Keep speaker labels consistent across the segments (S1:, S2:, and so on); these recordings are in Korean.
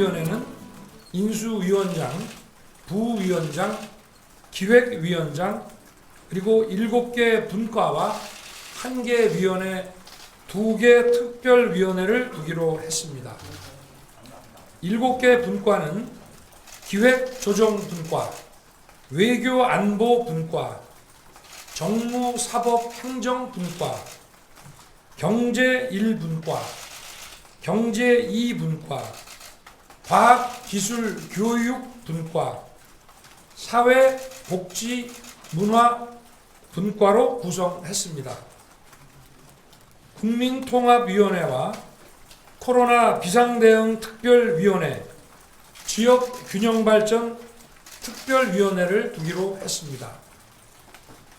S1: 인수위원회는 인수위원장, 부위원장, 기획위원장 그리고 7개 분과와 1개 위원회, 2개 특별위원회를 두기로 했습니다. 7개 분과는 기획조정분과, 외교안보분과, 정무사법행정분과, 경제 1분과, 경제 2분과, 과학 기술 교육 분과, 사회 복지 문화 분과로 구성했습니다. 국민통합위원회와 코로나 비상대응 특별위원회, 지역균형발전 특별위원회를 두기로 했습니다.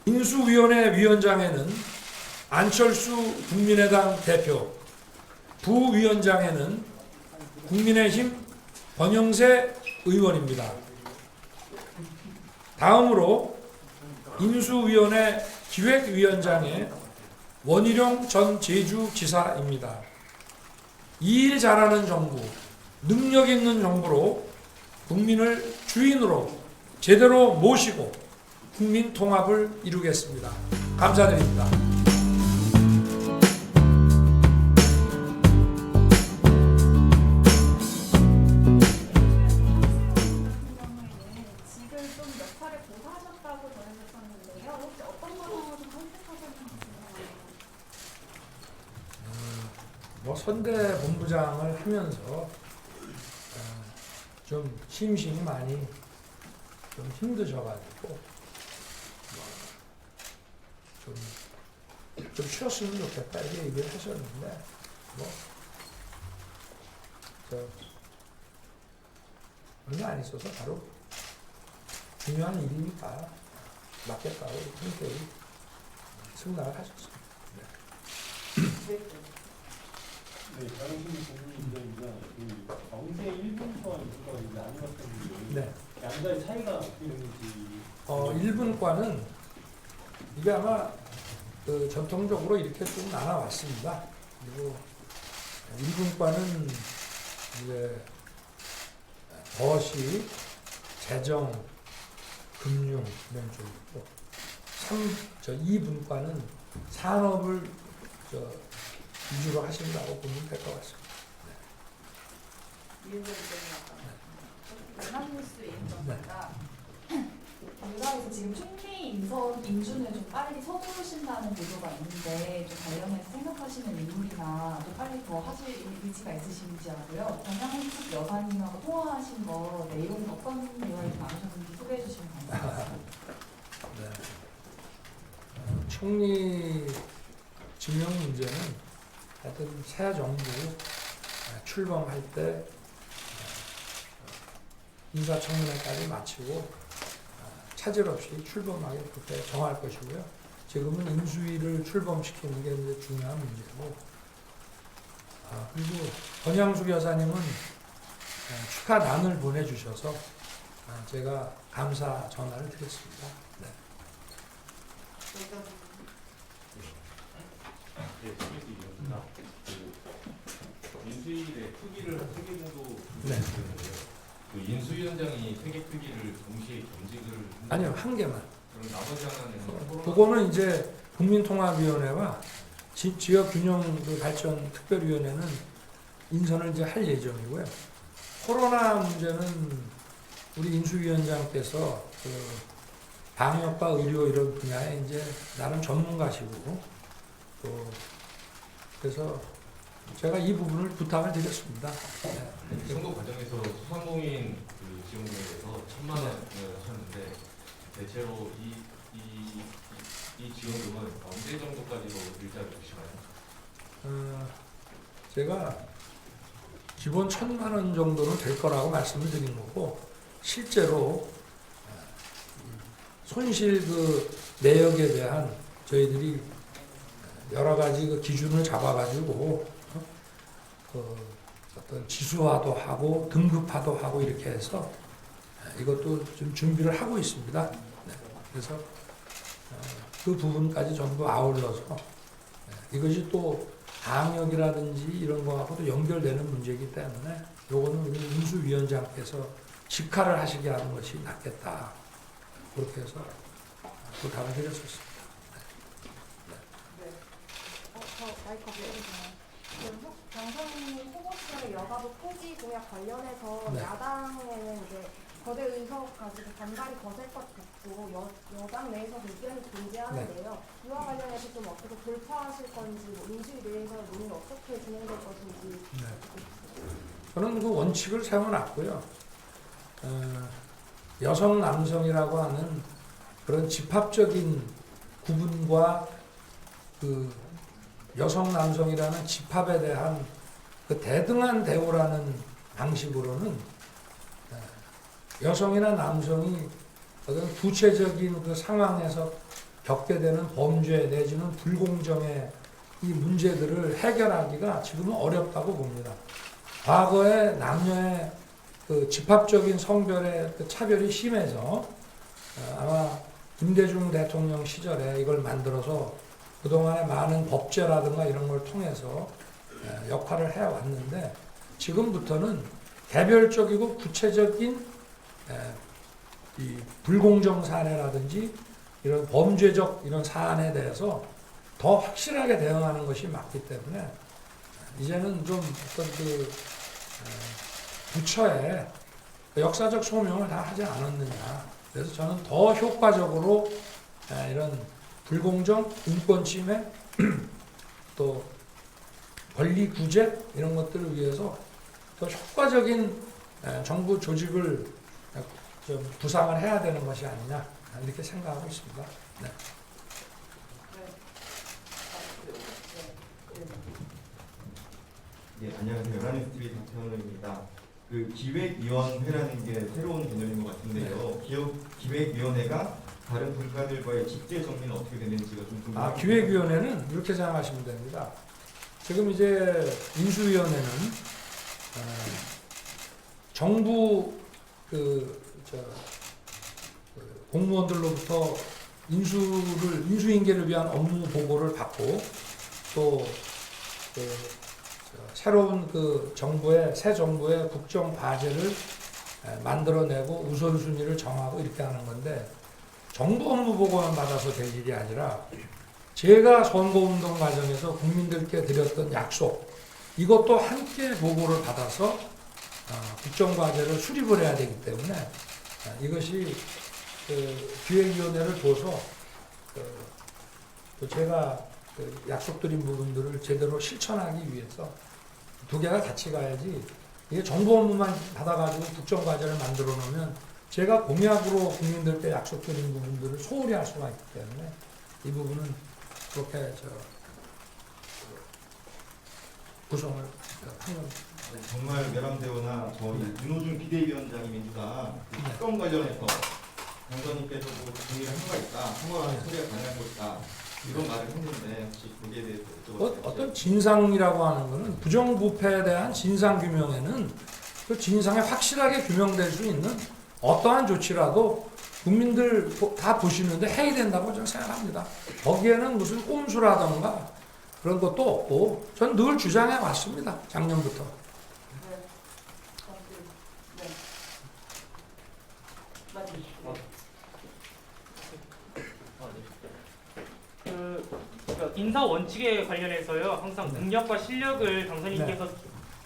S1: 인수위원회 위원장에는 안철수 국민의당 대표, 부위원장에는 국민의힘 권영세 의원입니다. 다음으로 인수위원회 기획위원장에 원희룡 전 제주지사입니다. 이일 잘하는 정부, 능력 있는 정부로 국민을 주인으로 제대로 모시고 국민 통합을 이루겠습니다. 감사드립니다. 하면서 어, 좀 심신이 많이 좀 힘드셔가지고 뭐 좀, 좀 쉬었으면 좋겠다 이렇게 얘기를 하셨는데 뭐저 얼마 안 있어서 바로 중요한 일이니까 맡겠다고 흔쾌히 승낙을 하셨습니다.
S2: 네, 장신 국민의힘이나 그 경제 1분과 2분과 이제 나누었었는데
S1: 네.
S2: 양자의 차이가 어떻게 되는지
S1: 어, 1분과는 이게 아마 그 전통적으로 이렇게 좀 나눠왔습니다. 그리고 1분과는 이제 거시, 재정, 금융 이런 쪽이고 3, 저 2분과는 산업을 저 위주로 하신다고 보면 될 것 같습니다.
S3: 연합뉴스 인터뷰가
S4: 민주당에서 지금 총리 인선 인준을 좀 빠르게 서두르신다는 보도가 있는데 좀 관련해서 생각하시는 인물이나 좀 빨리 더 하실 의지가 있으신지 하고요. 정상훈 여사님하고 통화하신 거 내용 어떤 내용이 나누셨는지 소개해 주시면 감사하겠습니다.
S1: 네. 어, 총리 지명 문제는 하여튼 새 정부 어, 출범할 때 어, 인사청문회까지 마치고 어, 차질 없이 출범하게 그때 정할 것이고요. 지금은 인수위를 출범시키는 게 이제 중요한 문제고 아, 그리고 권양숙 여사님은 어, 축하단을 보내주셔서 아, 제가 감사 전화를 드렸습니다. 네.
S5: 네, 재밌습니다. 그 인수위의 크기를 한 세 개 정도
S1: 네.
S5: 그 인수위원장이 세 개 크기를 동시에 겸직을 한다면
S1: 아니요, 한 개만.
S5: 그럼 나머지 하나는 코로나
S1: 그거는 이제 국민통합위원회와 지, 지역 균형 그 발전 특별위원회는 인선을 이제 할 예정이고요. 코로나 문제는 우리 인수위원장께서 그 방역과 의료 이런 분야에 이제 나름 전문가시고 또 그래서 제가 이 부분을 부탁을 드렸습니다.
S5: 선거 과정에서 소상공인 그 지원금에 대해서 천만 원을 하셨는데 대체로 이, 이, 이, 이 지원금은 언제 정도까지로 일자를 주시나요?
S1: 어, 제가 기본 천만 원 정도는 될 거라고 말씀을 드린 거고 실제로 어, 손실 그 내역에 대한 저희들이 여러 가지 그 기준을 잡아가지고 어, 그 어떤 지수화도 하고 등급화도 하고 이렇게 해서 이것도 좀 준비를 하고 있습니다. 네, 그래서 어, 그 부분까지 전부 아울러서 네, 이것이 또 방역이라든지 이런 거하고도 연결되는 문제이기 때문에 요거는 우리 인수위원장께서 직할을 하시게 하는 것이 낫겠다. 그렇게 해서 부탁을 드렸었습니다.
S6: 어, 저 마이크 없어 그 후- 당선인 후보들의 여가부 폐지 공약 관련해서
S1: 네.
S6: 야당에는 이제 거대 의석 가지고 반발이 거셀 것 같고 여, 여당 내에서도 의견이 존재하는데요.
S1: 네.
S6: 이와 관련해서 좀 어떻게 돌파하실 건지, 뭐 인수위 내에서 논의는 어떻게 진행될 것인지
S1: 네. 저는 그 원칙을 세워놨고요. 어, 여성 남성이라고 하는 그런 집합적인 구분과 그 여성 남성이라는 집합에 대한 그 대등한 대우라는 방식으로는 어, 여성이나 남성이 어떤 구체적인 그 상황에서 겪게 되는 범죄 내지는 불공정의 이 문제들을 해결하기가 지금은 어렵다고 봅니다. 과거에 남녀의 그 집합적인 성별의 그 차별이 심해서 어, 아마 김대중 대통령 시절에 이걸 만들어서 그동안에 많은 법제라든가 이런 걸 통해서 에, 역할을 해왔는데 지금부터는 개별적이고 구체적인 불공정 사례라든지 이런 범죄적 이런 사안에 대해서 더 확실하게 대응하는 것이 맞기 때문에 이제는 좀 어떤 그 에, 부처에 역사적 소명을 다 하지 않았느냐. 그래서 저는 더 효과적으로 에, 이런 불공정, 인권 침해, 또 권리 구제 이런 것들을 위해서 더 효과적인 에, 정부 조직을 좀 구상을 해야 되는 것이 아니냐 이렇게 생각하고 있습니다.
S7: 예, 안녕하세요. 라니스 TV 박현우입니다. 그 기획위원회라는 게 새로운 개념인 것 같은데요. 기업 기획위원회가 다른 분과들과의 직제 정리는 어떻게 되는지가 좀 궁금합니다.
S1: 아, 기획위원회는 이렇게 생각하시면 됩니다. 지금 이제 인수위원회는 어, 정부 그, 저, 그 공무원들로부터 인수를 인수인계를 위한 업무 보고를 받고 또 그, 저, 새로운 그 정부의 새 정부의 국정 과제를 에, 만들어내고 우선순위를 정하고 이렇게 하는 건데 정부 업무 보고만 받아서 될 일이 아니라 제가 선거운동 과정에서 국민들께 드렸던 약속 이것도 함께 보고를 받아서 어, 국정과제를 수립을 해야 되기 때문에 어, 이것이 그 기획위원회를 둬서 그, 또 제가 그 약속드린 부분들을 제대로 실천하기 위해서 두 개가 같이 가야지 이게 정부 업무만 받아가지고 국정과제를 만들어 놓으면 제가 공약으로 국민들께 약속드린 부분들을 소홀히 할 수가 있기 때문에 이 부분은 그렇게 저 구성을 하는
S7: 네, 정말 외람되거나 저희 윤호중 비대위원장이 민주당 그
S1: 네.
S7: 특검 관련해서 당선인께서 뭐 동의를 한 바 있다, 상관하는 소리가 가능한 것이다 이런 말을 했는데 혹시 거기에 대해서 여쭤봐도
S1: 어? 어떤 진상이라고 하는 것은 부정부패에 대한 진상 규명에는 그 진상이 확실하게 규명될 수 있는 어떠한 조치라도 국민들 보- 다 보시는데 해야 된다고 저는 생각합니다. 거기에는 무슨 꼼수라던가 그런 것도 없고 전 늘 주장해 왔습니다. 작년부터.
S8: 그 그러니까 인사 원칙에 관련해서요 항상
S1: 네.
S8: 능력과 실력을 당선인께서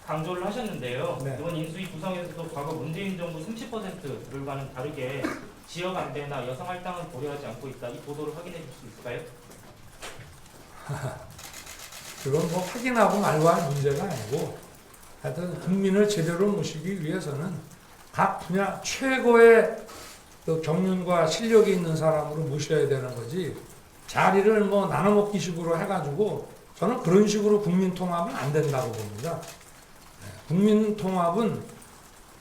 S8: 강조를 하셨는데요
S1: 네.
S8: 이번 인수위 구성에서도 과거 문재인 정부 30%들과는 다르게 지역 안배나 여성 할당은 고려하지 않고 있다 이 보도를 확인해 줄 수 있을까요?
S1: 그건 뭐 확인하고 말고 할 문제가 아니고 하여튼 국민을 제대로 모시기 위해서는 각 분야 최고의 그 경륜과 실력이 있는 사람으로 모셔야 되는 거지 자리를 뭐 나눠먹기 식으로 해가지고 저는 그런 식으로 국민 통합은 안 된다고 봅니다. 네, 국민 통합은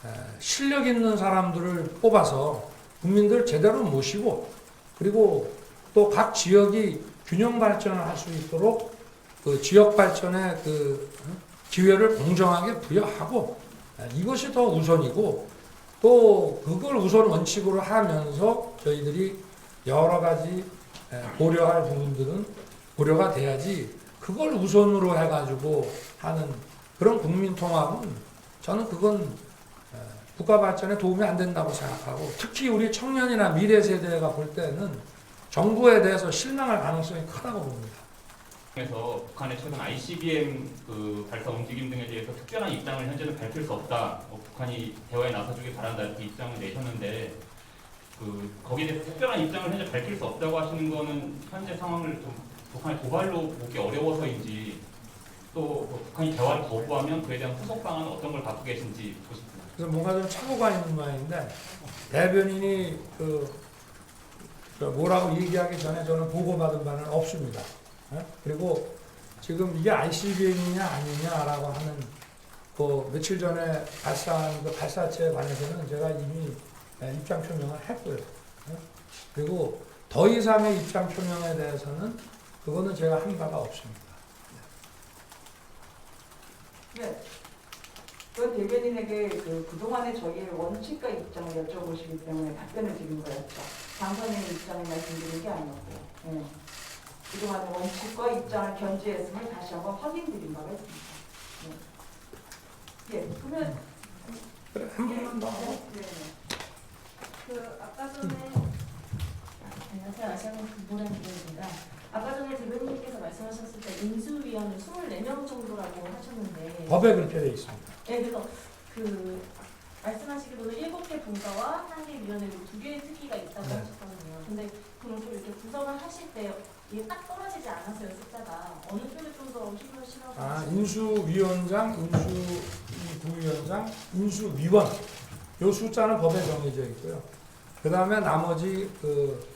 S1: 에, 실력 있는 사람들을 뽑아서 국민들 제대로 모시고 그리고 또 각 지역이 균형 발전을 할 수 있도록 그 지역 발전의 그 기회를 공정하게 부여하고 에, 이것이 더 우선이고 또 그걸 우선 원칙으로 하면서 저희들이 여러 가지 에, 고려할 부분들은 고려가 돼야지 그걸 우선으로 해가지고 하는 그런 국민 통합은 저는 그건 에, 국가 발전에 도움이 안 된다고 생각하고 특히 우리 청년이나 미래 세대가 볼 때는 정부에 대해서 실망할 가능성이 크다고 봅니다.
S9: 에서 북한의 최근 ICBM 그 발사 움직임 등에 대해서 특별한 입장을 현재는 밝힐 수 없다. 뭐 북한이 대화에 나서주길 바란다 이렇게 입장을 내셨는데 그 거기에 대해서 특별한 입장을 현재 밝힐 수 없다고 하시는 거는 현재 상황을 좀 북한의 도발로 보기 어려워서인지 또뭐 북한이 대화를 거부하면 그에 대한 후속 방안은 어떤 걸 갖고 계신지 듣고 싶습니다.
S1: 그래서 뭔가 좀 착오가 있는 모양인데 대변인이 그, 그 뭐라고 얘기하기 전에 저는 보고받은 바는 없습니다. 예? 그리고 지금 이게 ICBM이냐 아니냐라고 하는 그 며칠 전에 발사한 그 발사체에 관해서는 제가 이미 예, 입장 표명을 했고요. 예? 그리고 더 이상의 입장 표명에 대해서는 그거는 제가 한 바가 없습니다.
S10: 네. 그 대변인에게 그 그동안의 저희의 원칙과 입장을 여쭤보시기 때문에 답변을 드린 거였죠. 당선인의 입장을 말씀드린 게 아니었고, 예. 그동안의 원칙과 입장을 견지했음을 다시 한번 확인드린 바가 있습니다. 예. 예, 그러면
S1: 그래, 한 번만 더 하고.
S10: 네, 네.
S6: 그 아까 전에
S11: 안녕하세요. 아시아는 김보란 기자입니다. 아까 전에 대변인께서 말씀하셨을 때 인수위원을 24명 정도라고 하셨는데
S1: 법에 그렇게 돼 있습니다.
S11: 네, 그래서 그 말씀하시기로는 7개 분과와 1개 위원회 두 개의 특기가 있다고
S1: 네.
S11: 하셨거든요. 근데 그럼 좀 이렇게 구성을 하실 때 이게 딱 떨어지지 않았어요, 숫자가. 어느 쪽에 좀더 힘을 실어서
S1: 아. 인수위원장, 인수부위원장, 인수위원. 요 숫자는 법에 정해져 있고요. 그 다음에 나머지 그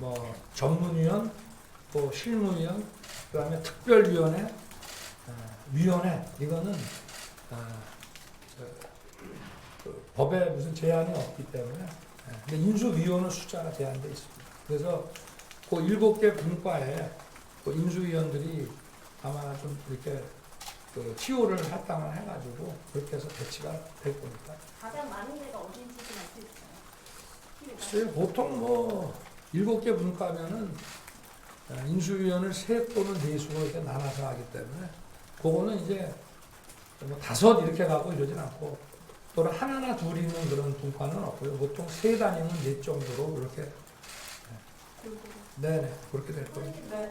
S1: 뭐 전문위원, 또 실무위원, 그 다음에 특별위원회, 어, 위원회 이거는 어, 저, 그 법에 무슨 제한이 없기 때문에 예, 근데 인수위원은 숫자가 제한돼 있습니다. 그래서 그 일곱 개 분과에 그 인수위원들이 아마 좀 이렇게 그 티오를 할당을 해가지고 그렇게 해서 배치가 될 겁니다.
S11: 가장 많은 데가 어딘지 좀 알 수 있어요?
S1: 보통 뭐 일곱 개 분과면은 어, 인수위원을 세 또는 네 수로 이렇게 나눠서 하기 때문에 그거는 이제 뭐 다섯 이렇게 가고 이러진 않고 또는 하나나 둘 있는 그런 분과는 없고요. 보통 세 단위는 네 정도로 이렇게 네네 그렇게 될 겁니다.
S10: 네.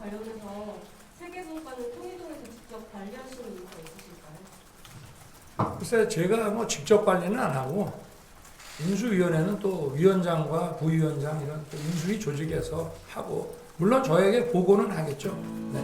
S6: 관련해서 세계 분과는 통일동에서 직접 관리하시는 있으실까요?
S1: 글쎄 제가 뭐 직접 관리는 안 하고 인수위원회는 또 위원장과 부위원장 이런 또 인수위 조직에서 하고 물론 저에게 보고는 하겠죠. 네.